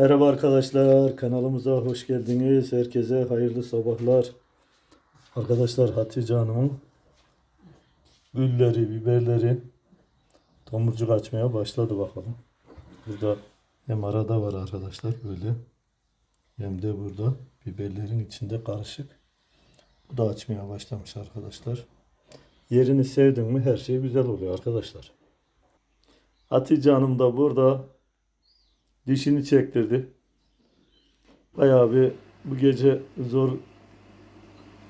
Merhaba arkadaşlar, kanalımıza hoş geldiniz. Herkese hayırlı sabahlar. Arkadaşlar Hatice Hanım'ın gülleri, biberleri tomurcuk açmaya başladı bakalım. Burada hem arada var arkadaşlar böyle hem de burada biberlerin içinde karışık. Bu da açmaya başlamış arkadaşlar. Yerini sevdin mi her şey güzel oluyor arkadaşlar. Hatice Hanım da burada dişini çektirdi. Bayağı bir bu gece zor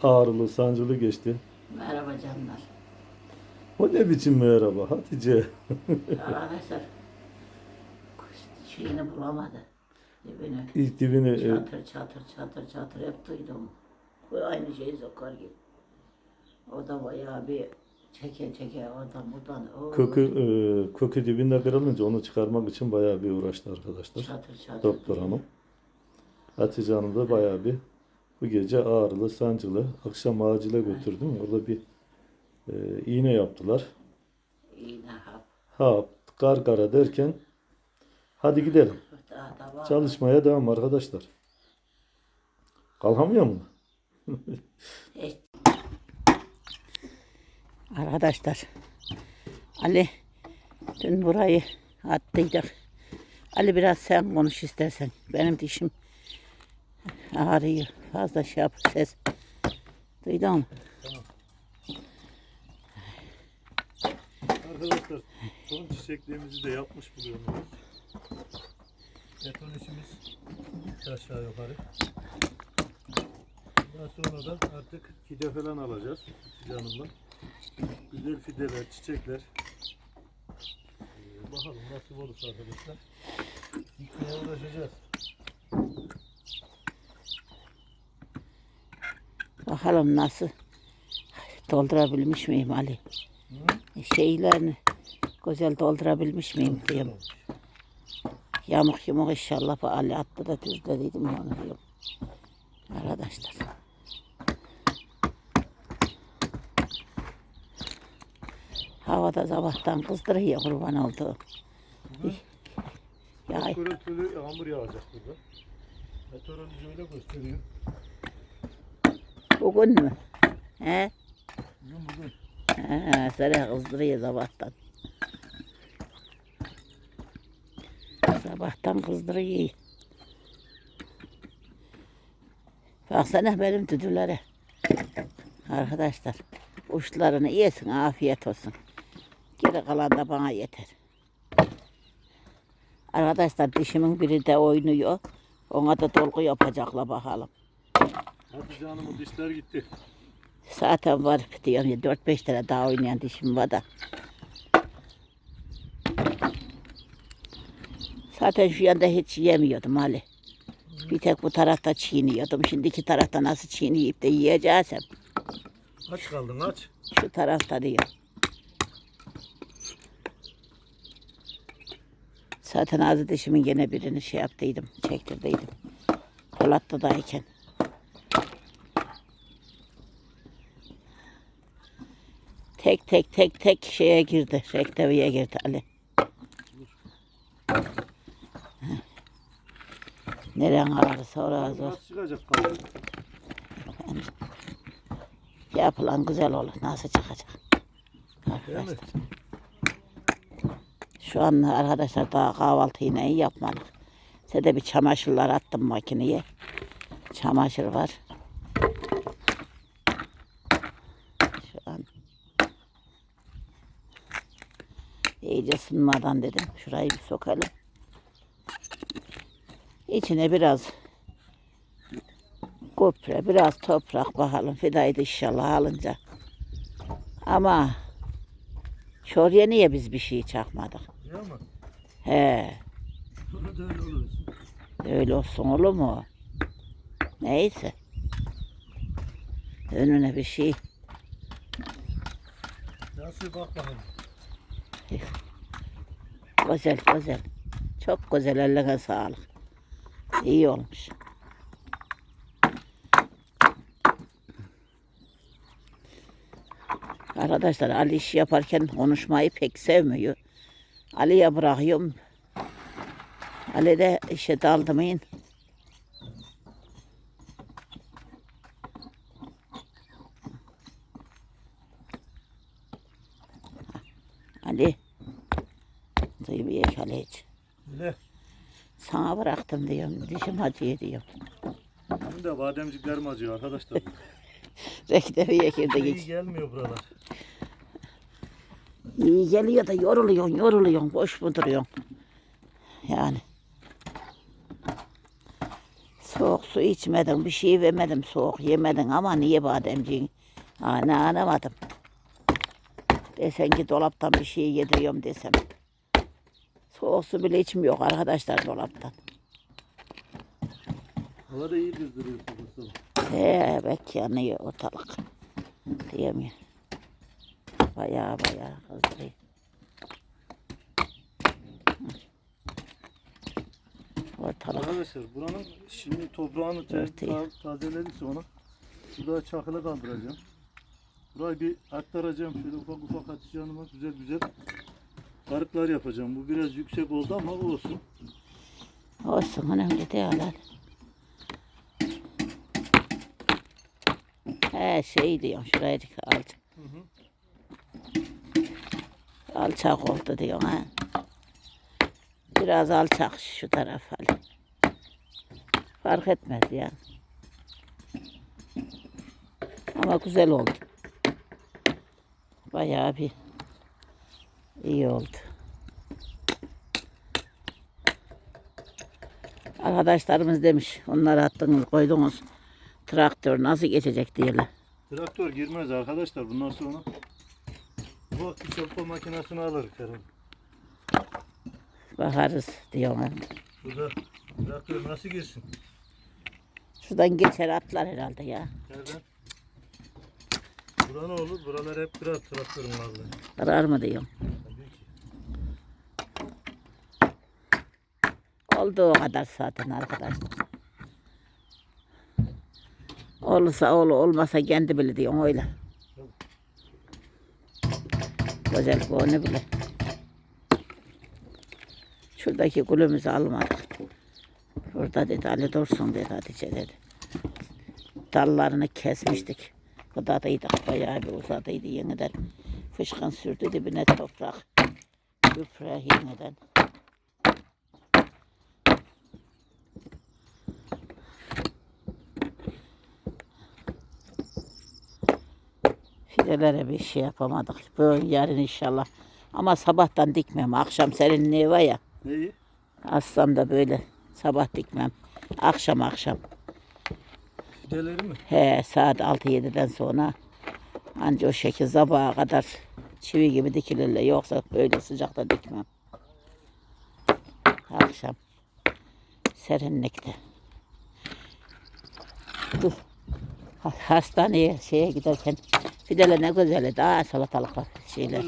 ağrılı, sancılı geçti. Merhaba canlar. O ne biçim merhaba Hatice? Arkadaşlar şeyini bulamadı. Dibini. İlk dibini e, Çatır çatır çatır çatır hep duydum. Bu aynı şey zokar gibi. O da bayağı bir çeke çeke oradan buradan. O kökü e, kökü dibinde kırılınca onu çıkarmak için bayağı bir uğraştı arkadaşlar. Çatır çatır. Doktor hanım. Hatice Hanım da bayağı bir bu gece ağrılı, sancılı. Akşam acile götürdüm. Orada bir e, iğne yaptılar. İğne hap. Ha gargara derken hadi gidelim. Daha da var. Çalışmaya devam arkadaşlar. Kalkamıyor mu? Hiç- Arkadaşlar Ali dün burayı attıydık. Ali biraz sen konuş istersen. Benim dişim ağrıyor. Fazla şey yap ses. Duydun mu? Arkadaşlar son çiçeklerimizi de yapmış buluyoruz. Beton işimiz aşağı yukarı. Daha sonra da artık fide falan alacağız Hanım'la. Güzel fideler, çiçekler. Ee, bakalım nasip olursa arkadaşlar. Dikmeye uğraşacağız. Bakalım nasıl doldurabilmiş miyim Ali? Şeylerini güzel doldurabilmiş miyim diyorum. Yamuk yumuk inşallah bu Ali attı da düzlediydim onu diyorum. Arkadaşlar. Havada sabahtan kızdırıyor kurban oldu. Ya Çok gürültülü yağmur yağacak burada. Meteoroloji öyle gösteriyor. bugün mü? He? Bugün bugün. He, sana kızdırıyor sabahtan. Sabahtan kızdırıyor. Baksana benim düdülere. Arkadaşlar uçlarını yesin afiyet olsun. Geri kalan da bana yeter. Arkadaşlar dişimin biri de oynuyor. Ona da dolgu yapacaklar bakalım. Hatice Hanım'ın dişler gitti. Zaten var diyorum ya 4-5 tane daha oynayan dişim var da. Zaten şu yanda hiç yemiyordum Ali. Bir tek bu tarafta çiğniyordum. Şimdi iki tarafta nasıl çiğneyip de yiyeceğiz hep. Aç kaldın aç. Şu tarafta diyor. Zaten ağzı dişimin gene birini şey yaptıydım, çektirdiydim. Polatlı'dayken. Tek tek tek tek şeye girdi, rekteviye girdi Ali. Neren ağrısı orası. Nasıl çıkacak kalın? Yapılan güzel olur. Nasıl çıkacak? Arkadaşlar. Şu an arkadaşlar daha kahvaltı yine yapmadık. Size de bir çamaşırlar attım makineye. Çamaşır var. Şu an iyice ısınmadan dedim. Şurayı bir sokalım. İçine biraz Kupre, biraz toprak bakalım. Fidayı da inşallah alınca. Ama şuraya niye biz bir şey çakmadık? He, Sonra da öyle olur. öyle olsun olur mu? Neyse. Önüne bir şey. Nasıl bak bakalım. Güzel güzel. Çok güzel eline sağlık. İyi olmuş. Arkadaşlar Ali iş yaparken konuşmayı pek sevmiyor. Ali'ye bırakıyorum. Ali de işe daldı mıyın? Ali. Duymuyor ki Ali hiç. Öyle. Sana bıraktım diyorum. Dişim acıyor diyorum. Benim de bademciklerim acıyor arkadaşlar. Rekteviye girdi İyi geç. gelmiyor buralar. İyi geliyor da yoruluyorsun, yoruluyorsun. Boş mu duruyorsun? Yani. Soğuk su içmedim, bir şey vermedim, soğuk yemedin ama niye bademciğin? Ana anlamadım. Desen ki dolaptan bir şey yediriyorum desem. Soğuk su bile içmiyor arkadaşlar dolaptan. Hava da iyi sabah. He bek yanıyor ortalık. Diyemiyor. Bayağı bayağı kızdırıyor. Ortalık. Arkadaşlar buranın şimdi toprağını ta- tazeledik sonra burada çakıla kaldıracağım. Burayı bir aktaracağım şöyle ufak ufak atacağım güzel güzel karıklar yapacağım. Bu biraz yüksek oldu ama olsun. Olsun önemli değil lan. He şey diyorum şuraya alçak. Alçak oldu diyorsun ha. Biraz alçak şu taraf hali. Fark etmez ya. Ama güzel oldu. Bayağı bir iyi oldu. Arkadaşlarımız demiş, onları attınız, koydunuz. Traktör nasıl geçecek diyorlar. Traktör girmez arkadaşlar bundan sonra. Ufak bir makinesini alırız herhalde. Bakarız diyorlar. Burada traktör nasıl girsin? Şuradan geçer atlar herhalde ya. Nereden? Bura ne olur? Buralar hep kırar traktörün varlığı. Karar mı diyorum. Tabii ki. Oldu o kadar zaten arkadaşlar. Olursa ol, olmasa kendi bile diyorum öyle. Bu ne bile. Şuradaki gülümüzü almadık. Burada dedi Ali dursun dedi Hatice dedi. Dallarını kesmiştik. Budadıydık bayağı bir uzadıydı yeniden. Fışkın sürdü dibine toprak. Gübre yeniden. Fidelere bir şey yapamadık. Böyle yarın inşallah. Ama sabahtan dikmem. Akşam serinliği var ya. Neyi? Assam da böyle sabah dikmem. Akşam akşam. Fideleri mi? He saat 6-7'den sonra anca o şekil sabaha kadar çivi gibi dikilirler. Yoksa böyle sıcakta dikmem. Akşam serinlikte. Dur. Ha- Hastaneye şeye giderken fidele ne güzel daha salatalık var şeyler.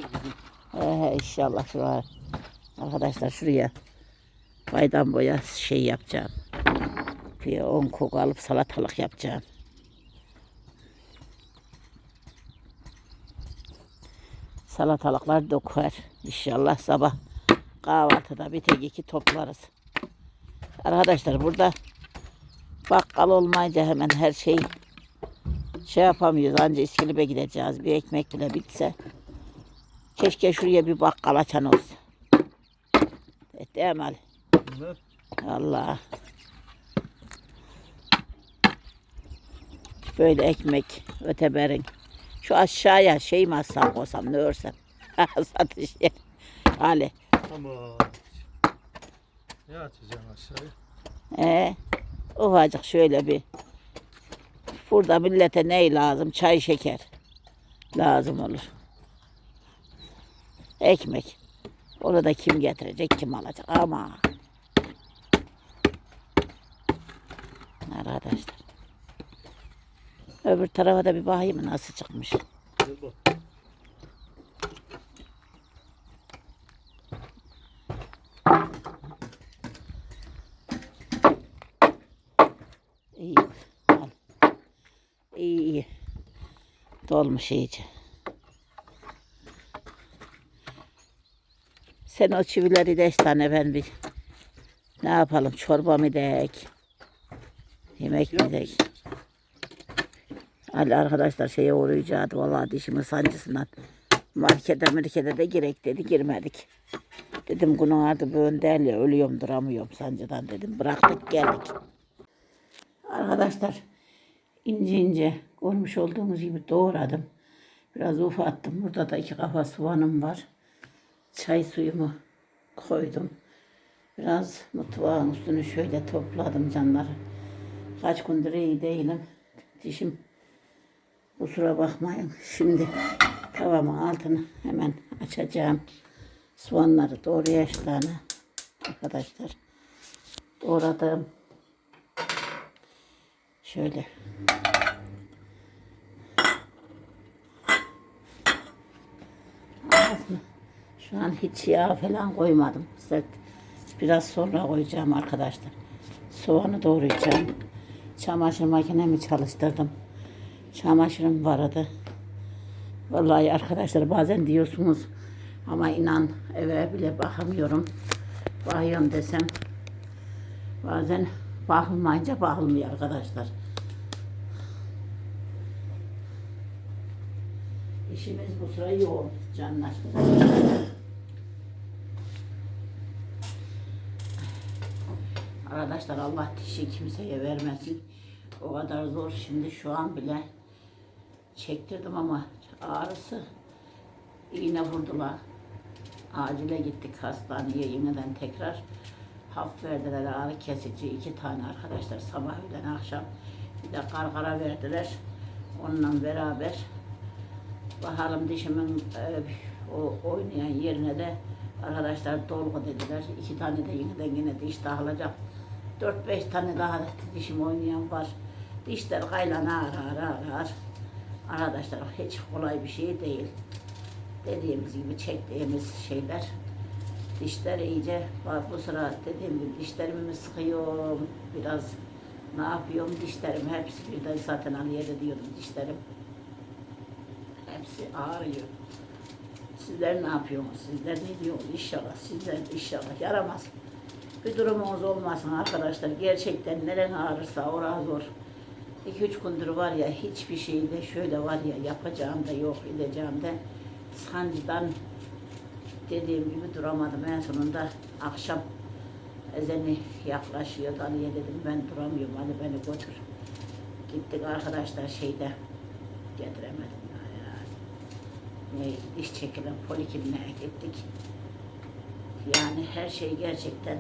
Ee, inşallah şuraya arkadaşlar şuraya baydan boya şey yapacağım. Bir on kok alıp salatalık yapacağım. Salatalıklar dokar. İnşallah sabah kahvaltıda bir tek iki toplarız. Arkadaşlar burada bakkal olmayınca hemen her şey şey yapamıyoruz. Anca İskilip'e gideceğiz. Bir ekmek bile bitse. Keşke şuraya bir bakkal açan olsa. Değil mi Ali? Bunlar Allah. Böyle ekmek öteberin. Şu aşağıya şey mi atsam koysam ne örsem. Satış yeri. Ali. Tamam. Ne açacağım aşağıya? Ee, ufacık şöyle bir. Burada millete ne lazım? Çay şeker. Lazım olur. Ekmek. Onu da kim getirecek, kim alacak ama. Arkadaşlar. Öbür tarafa da bir bakayım nasıl çıkmış. Gel bak. İyi. Al. İyi iyi. Dolmuş iyice. Sen o çivileri beş tane ben bir Ne yapalım? Çorba mı dek? Yemek mi dek? Ali arkadaşlar şeye uğrayacaktı vallahi dişimin sancısından. Markete markete de gerek dedi girmedik. Dedim bunun adı böyle değil ölüyorum duramıyorum sancıdan dedim. Bıraktık geldik. Arkadaşlar ince ince görmüş olduğunuz gibi doğradım. Biraz ufattım. Burada da iki kafa soğanım var. Çay suyumu koydum. Biraz mutfağın üstünü şöyle topladım canlar. Kaç gündür iyi değilim. Dişim kusura bakmayın. Şimdi tavamın altını hemen açacağım. Soğanları doğru yaşlarını arkadaşlar doğradım. Şöyle Ağzına. Şu an hiç yağ falan koymadım. Sert. Biraz sonra koyacağım arkadaşlar. Soğanı doğrayacağım. Çamaşır makinemi çalıştırdım. Çamaşırım vardı. Vallahi arkadaşlar bazen diyorsunuz ama inan eve bile bakamıyorum. Bakıyorum desem bazen bakılmayınca bakılmıyor arkadaşlar. İşimiz bu sıra yoğun canlar. Arkadaşlar Allah dişi kimseye vermesin. O kadar zor şimdi şu an bile çektirdim ama ağrısı iğne vurdular. Acile gittik hastaneye yeniden tekrar hap verdiler ağrı kesici iki tane arkadaşlar sabah öğlen akşam bir de karkara verdiler onunla beraber bakalım dişimin e, o oynayan yerine de arkadaşlar dolgu dediler. İki tane de yeniden yine diş dağılacak. 4-5 tane daha dişim oynayan var. Dişler kaylan ağır ağır ağır arkadaşlar hiç kolay bir şey değil. Dediğimiz gibi çektiğimiz şeyler. Dişler iyice bu sıra dediğim gibi dişlerimi mi sıkıyorum biraz ne yapıyorum? Dişlerim hepsi birden zaten Aliye'de diyordum dişlerim hepsi ağrıyor sizler ne yapıyorsunuz sizler ne diyorsunuz inşallah sizler inşallah yaramaz bir durumunuz olmasın arkadaşlar gerçekten neren ağrırsa orası zor 2-3 gündür var ya hiçbir şeyde şöyle var ya yapacağım da yok edeceğim de sancıdan dediğim gibi duramadım. En sonunda akşam ezeni yaklaşıyordu. Ali'ye dedim ben duramıyorum. Ali beni götür. Gittik arkadaşlar şeyde getiremedim. Ne, diş çekilen polikliniğe gittik. Yani her şey gerçekten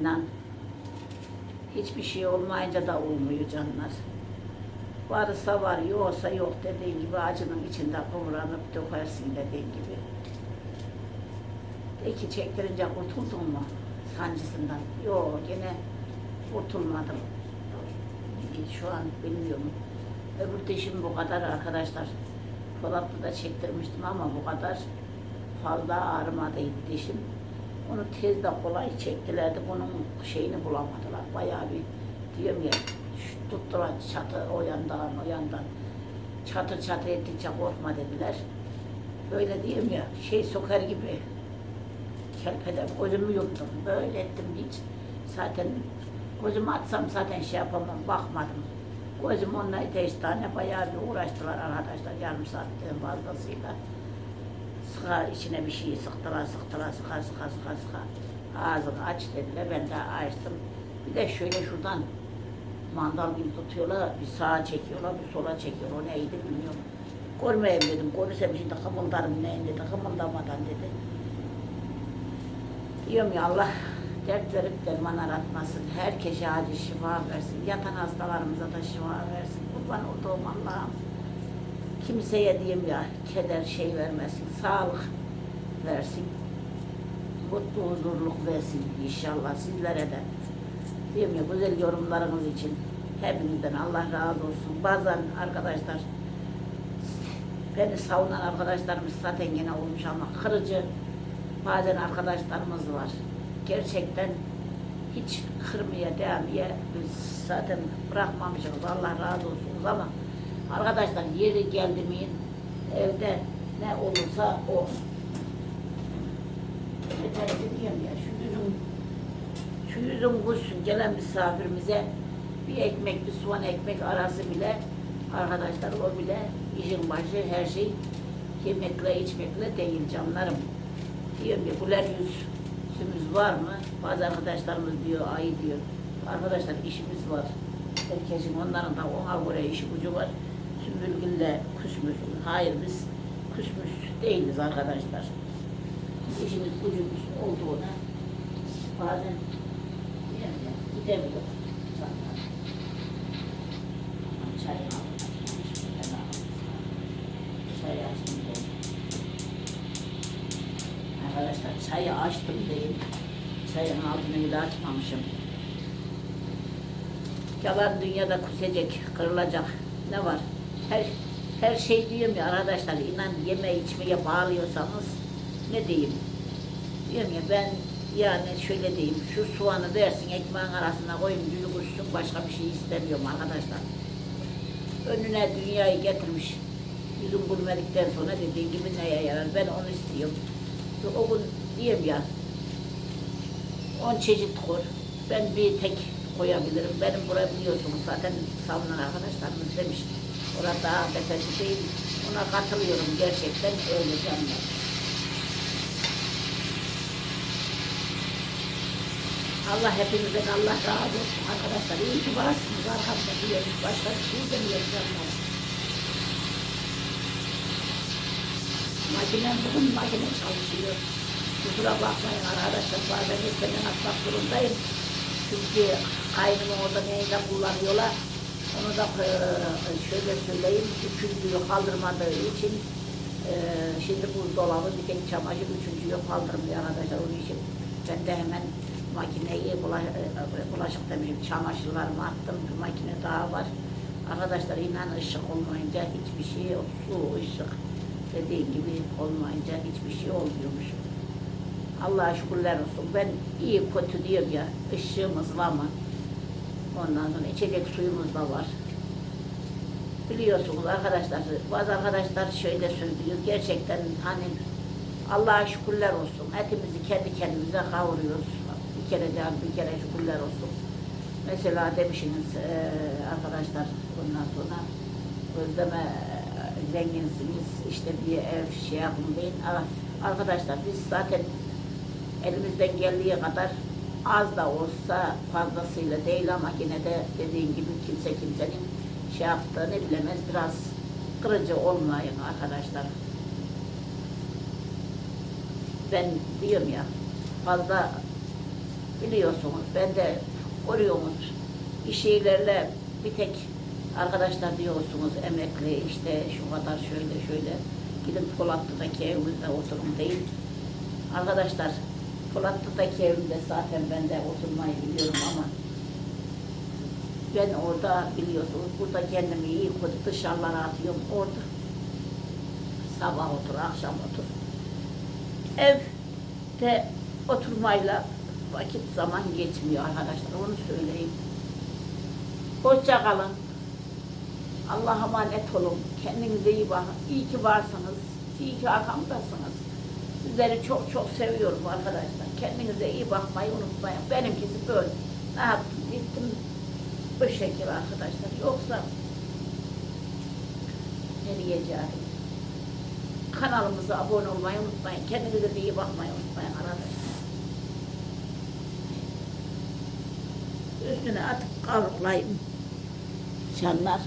inan hiçbir şey olmayınca da olmuyor canlar. Varsa var, yoksa yok dediğin gibi acının içinde kıvranıp dökersin dediğin gibi. İki çektirince kurtuldun mu sancısından? Yok yine kurtulmadım. Şu an bilmiyorum. Öbür dişim bu kadar arkadaşlar. Polatlı'da çektirmiştim ama bu kadar fazla ağrımadıydı dişim. Onu tez de kolay çektilerdi. Bunun şeyini bulamadılar. Bayağı bir diyorum ya tuttular çatı o yandan o yandan. Çatır çatır ettikçe korkma dediler. Böyle diyeyim ya şey sokar gibi. Kelpeden gözümü yumdum. Böyle ettim hiç. Zaten gözümü atsam zaten şey yapamam. Bakmadım. Gözüm onunla beş tane bayağı bir uğraştılar arkadaşlar yarım saatten fazlasıyla. Sıka içine bir şey sıktılar, sıktılar, sıka sıka sıka sıka. Ağzını aç dediler, ben de açtım. Bir de şöyle şuradan mandal gibi tutuyorlar, bir sağa çekiyorlar, bir sola çekiyor. O neydi bilmiyorum. Görmeyeyim dedim, görürsem şimdi kımıldarım neyin dedi, kımıldamadan dedi. Diyorum ya Allah dert verip derman aratmasın. Herkese acil şifa versin. Yatan hastalarımıza da şifa versin. Kurban olduğum Allah'ım. Kimseye diyeyim ya keder şey vermesin. Sağlık versin. Mutlu huzurluk versin inşallah sizlere de. Diyorum ya güzel yorumlarınız için hepinizden Allah razı olsun. Bazen arkadaşlar beni savunan arkadaşlarımız zaten yine olmuş ama kırıcı bazen arkadaşlarımız var. Gerçekten hiç kırmaya demeye biz zaten bırakmamışız. Allah razı olsun ama arkadaşlar yeri geldi mi evde ne olursa o. Yeter diyeyim ya şu üzüm yüzüm gülsün gelen misafirimize bir ekmek, bir soğan ekmek arası bile arkadaşlar o bile işin başı her şey yemekle içmekle değil canlarım. Diyorum ya güler yüzümüz var mı? Bazı arkadaşlarımız diyor ay diyor. Arkadaşlar işimiz var. Herkesin onların da ona göre işi gücü var. Sümbülgül'le küsmüş. Hayır biz küsmüş değiliz arkadaşlar. İşimiz gücümüz olduğuna bazen gidemiyor. insanlar. Çayı açtım deyin. Çayın altını bile açmamışım. Yalan dünyada kusecek, kırılacak. Ne var? Her her şey diyorum ya arkadaşlar inan yeme içmeye bağlıyorsanız ne diyeyim? Diyorum ya ben yani şöyle diyeyim şu soğanı versin ekmeğin arasına koyun kuşsun başka bir şey istemiyorum arkadaşlar. Önüne dünyayı getirmiş. Yüzüm gülmedikten sonra dediği gibi neye yarar ben onu istiyorum. O gün diyeyim ya on çeşit koy. Ben bir tek koyabilirim. Benim burayı biliyorsunuz zaten savunan arkadaşlarımız demiş. Orada daha beterci değil. Ona katılıyorum gerçekten öyle canlar. Allah hepinizden Allah razı olsun arkadaşlar. İyi ki varsınız arkamda diyoruz. Başka bir şey demiyoruz canlar. Makinem bugün makine çalışıyor. Kusura bakmayın arkadaşlar. Bazen erkenden atmak durumdayım. Çünkü kaynımı orada neyle kullanıyorlar. Onu da eee, şöyle söyleyeyim. Üçüncüyü kaldırmadığı için eee, şimdi buzdolabı bir tek çamaşır üçüncüyü kaldırmıyor arkadaşlar. Onun için ben de hemen makineyi bulaş, eee, bulaşık demişim çamaşırlarımı attım. Bir makine daha var. Arkadaşlar inan ışık olmayınca hiçbir şey. Su, ışık dediğin gibi olmayınca hiçbir şey olmuyormuş. Allah'a şükürler olsun. Ben iyi kötü diyorum ya. ışığımız var mı? Ondan sonra içecek suyumuz da var. Biliyorsunuz arkadaşlar, bazı arkadaşlar şöyle söylüyor. Gerçekten hani Allah'a şükürler olsun. Etimizi kendi kendimize kavuruyoruz. Bir kere daha bir kere şükürler olsun. Mesela demişsiniz eee, arkadaşlar ondan sonra özleme zenginsiniz işte bir ev şey yapın deyin. Arkadaşlar biz zaten elimizden geldiği kadar az da olsa fazlasıyla değil ama yine de dediğim gibi kimse kimsenin şey yaptığını bilemez. Biraz kırıcı olmayın arkadaşlar. Ben diyorum ya fazla biliyorsunuz ben de görüyorsunuz bir şeylerle bir tek arkadaşlar diyorsunuz emekli işte şu kadar şöyle şöyle gidip Polatlı'daki evimizde oturun değil. Arkadaşlar Polatlı'daki evimde zaten ben de oturmayı biliyorum ama ben orada biliyorsunuz burada kendimi iyi kötü dışarılara atıyorum orada. Sabah otur, akşam otur. Evde oturmayla vakit zaman geçmiyor arkadaşlar onu söyleyeyim. Hoşça kalın. Allah'a emanet olun. Kendinize iyi bakın. İyi ki varsınız. İyi ki arkamdasınız. Sizleri çok çok seviyorum arkadaşlar. Kendinize iyi bakmayı unutmayın. Benimkisi böyle. Ne yaptım? Gittim bu şekil arkadaşlar. Yoksa ne diyeceğim? Kanalımıza abone olmayı unutmayın. Kendinize de iyi bakmayı unutmayın arkadaşlar. Üstüne atıp kavruklayın. Canlar.